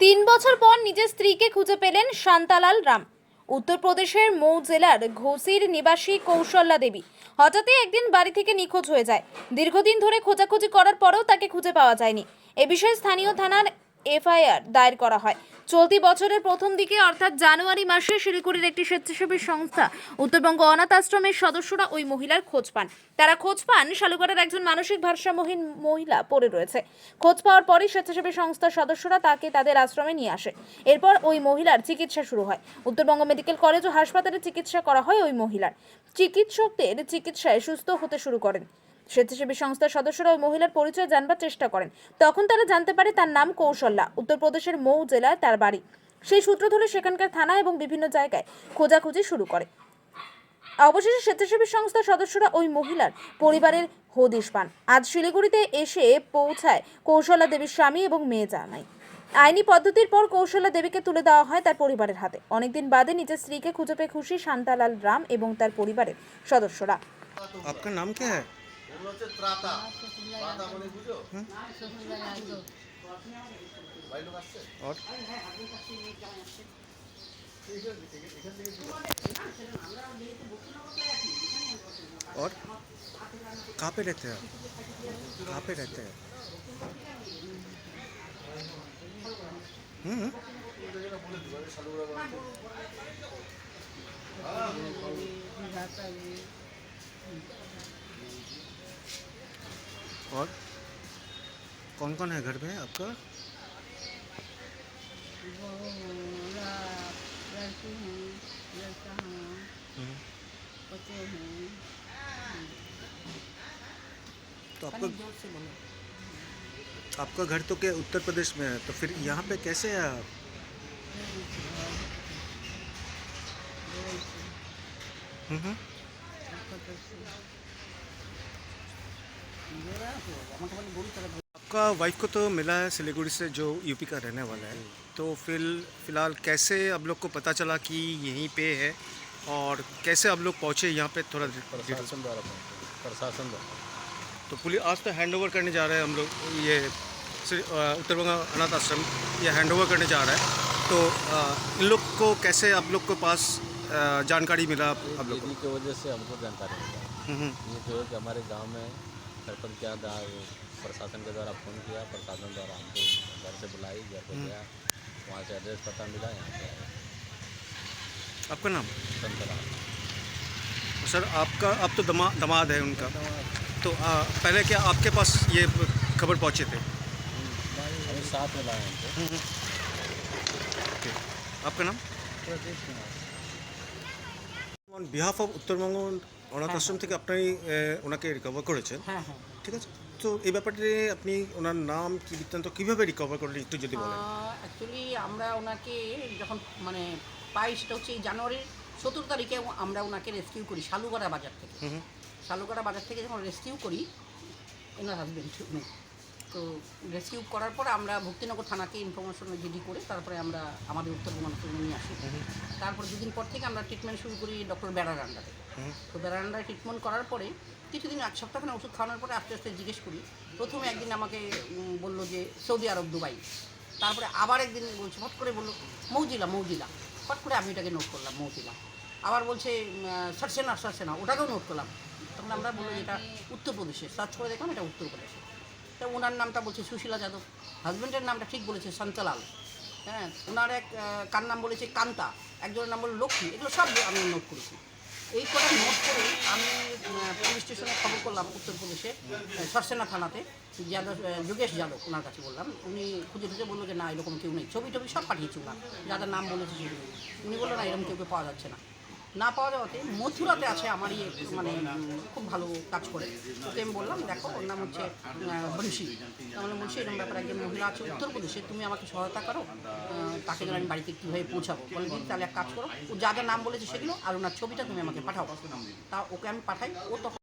তিন বছর পর নিজের স্ত্রীকে খুঁজে পেলেন শান্তালাল রাম। উত্তরপ্রদেশের মৌ জেলার ঘোষির নিবাসী কৌশল্যা দেবী। হঠাৎই একদিন বাড়ি থেকে নিখোঁজ হয়ে যায়। দীর্ঘদিন ধরে খোঁজাখুঁজি করার পরেও তাকে খুঁজে পাওয়া যায়নি। এ বিষয়ে স্থানীয় থানার এফআইআর দায়ের করা হয়। চলতি বছরের প্রথম দিকে, অর্থাৎ জানুয়ারি মাসে, শিলিগুড়ির একটি স্বেচ্ছাসেবী সংস্থা উত্তরবঙ্গ অনাথ আশ্রমের সদস্যরা ওই মহিলার খোঁজ পান। তারা খোঁজ পান শালুগড়ের একজন মানসিক ভারসাম্যহীন মহিলা পড়ে রয়েছে। খোঁজ পাওয়ার পরই স্বেচ্ছাসেবী সংস্থার সদস্যরা তাকে তাদের আশ্রমে নিয়ে আসে। এরপর ওই মহিলার চিকিৎসা শুরু হয়। উত্তরবঙ্গ মেডিকেল কলেজ ও হাসপাতালে চিকিৎসা করা হয় ওই মহিলার। চিকিৎসকদের চিকিৎসায় সুস্থ হতে শুরু করেন। স্বেচ্ছাসেবী সংস্থার সদস্যরা ওই মহিলার পরিচয় জানবার চেষ্টা করেন। তখন তারা জানতে পারে তার নাম কৌশল্যা। উত্তরপ্রদেশের মৌ জেলায় তার বাড়ি। সেই সূত্র ধরে সেখানকার থানা এবং বিভিন্ন জায়গায় খোঁজাখুঁজি শুরু করে। অবশেষে স্বেচ্ছাসেবী সংস্থার সদস্যরা ওই মহিলার পরিবারের হদিশ পান। আজ শিলিগুড়িতে এসে পৌঁছায় কৌশলা দেবীর স্বামী এবং মেয়ে জানাই আইনি পদ্ধতির পর কৌশলা দেবীকে তুলে দেওয়া হয় তার পরিবারের হাতে। অনেকদিন বাদে নিজের স্ত্রীকে খুঁজে পেয়ে খুশি শান্তালাল রাম এবং তার পরিবারের সদস্যরা। आपका नाम क्या है और और कहाँ पे रहते हैं आप कहाँ पे रहते हैं हम्म और कौन कौन है घर में आपका? लड़की हैं लड़का हैं हम्म, बच्चे हैं तो आपका आपका घर तो क्या उत्तर प्रदेश में है तो फिर यहाँ पे कैसे है आप? हम्म, हम्म। आपका वाइफ को तो मिला है सिलीगुड़ी से जो यूपी का रहने वाला है। तो फिर फ़िलहाल कैसे अब लोग को पता चला कि यहीं पे है? और कैसे अब लोग पहुँचे यहाँ पे थोड़ा प्रशासन द्वारा प्रशासन द्वारा। तो पुलिस आज तो हैंड ओवर करने जा रहे हैं हम लोग। ये उत्तर बंगा अनाथ आश्रम ये हैंड ओवर करने जा रहा है। तो इन लोग को कैसे आप लोग के पास जानकारी मिला आप आप लोग को वजह से हमको जानकारी मिला। हम्म, ये जो है कि हमारे गाँव में घर पर क्या प्रशासन के द्वारा फ़ोन किया प्रशासन द्वारा हमको घर से बुलाई घर पर गया। वहाँ से एड्रेस पता मिला यहाँ पर आपका नाम? संतरा सर आपका आप तो दमा दमाद है उनका। तो आ, पहले क्या आपके पास ये खबर पहुँचे थे? साथ में लाए उनको। हम्म, हम्म। आपका नाम? Pradesh Kumar. On behalf of Uttar Bengal অনাথ আশ্রম থেকে আপনি ওনাকে রিকভার করেছেন? হ্যাঁ হ্যাঁ। ঠিক আছে? তো এই ব্যাপারে আপনি ওনার নাম কি বৃত্তান্ত কীভাবে রিকভার করলেন একটু যদি বলেন? অ্যাকচুয়ালি আমরা ওনাকে যখন মানে পাই সেটা হচ্ছে এই জানুয়ারির সতেরো তারিখে আমরা ওনাকে রেস্কিউ করি শালুগড়া বাজার থেকে। শালুগড়া বাজার থেকে যখন রেস্কিউ করি এনার হাজবেন্ড উনি। তো রেস্কিউ করার পর আমরা ভক্তিনগর থানাকে ইনফরমেশন জিডি করে তারপরে আমরা আমাদের উত্তরবঙ্গ হাসপাতালে নিয়ে আসি। তারপর দুদিন পর থেকে আমরা ট্রিটমেন্ট শুরু করি ডক্টর বেড়ার আন্ডারে। তো বেড়ার আন্ডারে ট্রিটমেন্ট করার পরে কিছুদিন, এক সপ্তাহখানে ওষুধ খাওয়ানোর পরে আস্তে আস্তে জিজ্ঞেস করি। প্রথমে একদিন আমাকে বলল যে সৌদি আরব, দুবাই। তারপরে আবার একদিন বলছে ফট করে বলল, মৌজিলা মৌজিলা। ফট করে আমি এটাকে নোট করলাম, মৌজিলা। আবার বলছে সরসে না সরসে না ওটাকেও নোট করলাম। তখন আমরা বলল এটা উত্তরপ্রদেশে সার্চ করে দেখলাম এটা উত্তরপ্রদেশে তা ওনার নামটা বলছে সুশীলা যাদব। হাজব্যান্ডের নামটা ঠিক বলেছে শান্তলাল। হ্যাঁ ওনার এক কার নাম বলেছে কান্তা। একজনের নাম বলল লক্ষ্মী। এগুলো সব আমি নোট করেছি। এই কথা নোট করে আমি পুলিশ স্টেশনে খবর করলাম উত্তর পুলিশে সরসেনা থানাতে, যাদব যোগেশ যাদব ওনার কাছে বললাম। উনি খুঁজে খুঁজে বলল যে না, এরকম কেউ নেই, ছবি টবি সব পাঠিয়েছি ওনার যাদের নাম বলেছে সেগুলো। উনি বলল, না, এরকম কেউ পাওয়া যাচ্ছে না। না পাওয়া যাওয়াতে মথুরাতে আছে আমারই এক মানে খুব ভালো কাজ করে। ওকে আমি বললাম, দেখো, ওর নাম হচ্ছে বংশী তাহলে বলছি এরকম ব্যাপারে, একজন মহিলা আছে উত্তরপ্রদেশে, তুমি আমাকে সহায়তা করো তাকে যেন আমি বাড়িতে কীভাবে পৌঁছাবো। বলে দিন তাহলে এক কাজ করো। ও যা যা নাম বলেছে সেগুলো, আর ওনার ছবিটা তুমি আমাকে পাঠাও। তা ওকে আমি পাঠাই, ও তখন